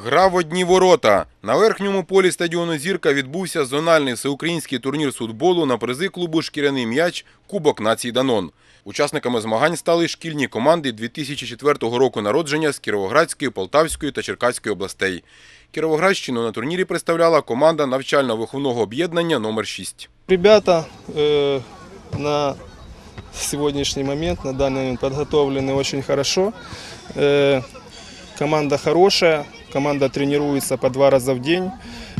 Гра в одні ворота. На верхньому полі стадіону Зірка відбувся зональний всеукраїнський турнір з футболу на призи клубу Шкіряний м'яч Кубок націй Данон. Учасниками змагань стали шкільні команди 2004 року народження з Кіровоградської, Полтавської та Черкаської областей. Кіровоградщину на турнірі представляла команда навчально-виховного об'єднання номер 6 Ребята э, на сегодняшний момент, на данный момент подготовлены очень хорошо. Э, команда хорошая, команда тренируется по два раза в день.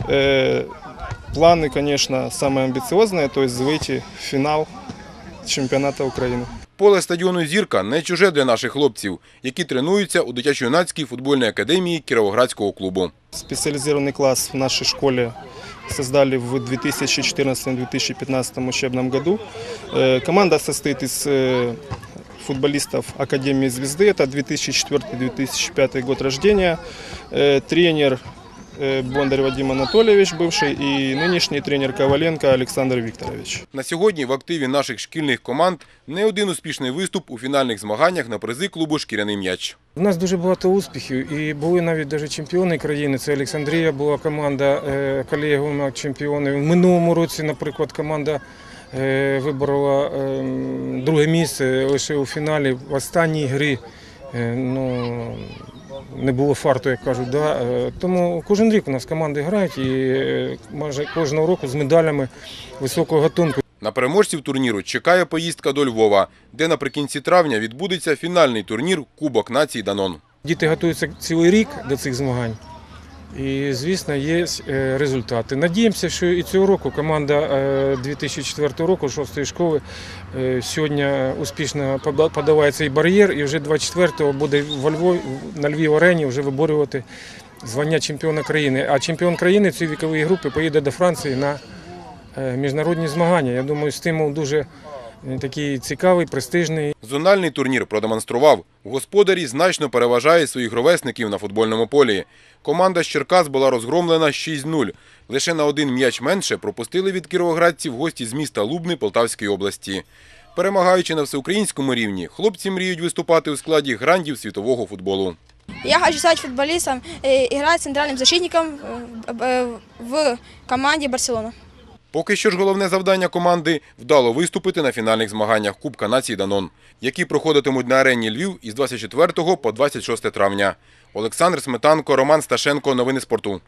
Э, планы, конечно, самые амбициозные, то есть выйти в финал чемпионата Украины. Поле стадіону Зірка не чуже для наших хлопців, які тренуються у дитячо-юнацькій футбольній академії Кіровоградського клубу. Специализированный класс в нашей школе создали в 2014-2015 учебном году. Э, Команда состоит из э, футболистов Академии Звезды. Это 2004-2005 год рождения. Э, Тренер э, Бондарь Вадим Анатольевич бывший и нынешний тренер Коваленко Александр Викторович. На сьогодні в активі наших шкільних команд не один успішний виступ у фінальних змаганнях на призи клубу Шкіряний м'яч. У нас дуже багато успіхів і були навіть даже чемпіони країни. Це Олександрія була команда е, колегіума чемпіонів. В минулому році, наприклад, команда е, виборола е, друге місце лише у фіналі в останній грі. Е, Ну, не було фарту, як кажуть. Да? Е, Тому кожен рік у нас команди грають і е, майже кожного року з медалями високого гатунку. На переможців турніру чекає поїздка до Львова, де наприкінці травня відбудеться фінальний турнір Кубок націй Данон. Діти готуються цілий рік до цих змагань. І, звісно, є е, результати. Надіємося, що і цього року команда е, 2004 року, 6 школи, е, сьогодні успішно пода- подолає цей бар'єр і вже 24-го буде во Львові, на Львів арені вже виборювати звання чемпіона країни. А чемпіон країни цієї вікової групи поїде до Франції на е, міжнародні змагання. Я думаю, стимул дуже е, такий цікавий, престижний. Зональний турнір продемонстрував, господарі значно переважають своїх ровесників на футбольному полі. Команда з Черкас була розгромлена 6-0. Лише на один м'яч менше пропустили від кіровоградців гості з міста Лубни Полтавської області. Перемагаючи на всеукраїнському рівні, хлопці мріють виступати у складі грандів світового футболу. Я хочу стать футболистом и играть центральным защитником э, э, в команде Барселона. Поки що ж головне завдання команди – вдало виступити на фінальних змаганнях Кубка нації Данон, які проходитимуть на арені Львів із 24 по 26 травня. Олександр Сметанко, Роман Сташенко. Новини спорту.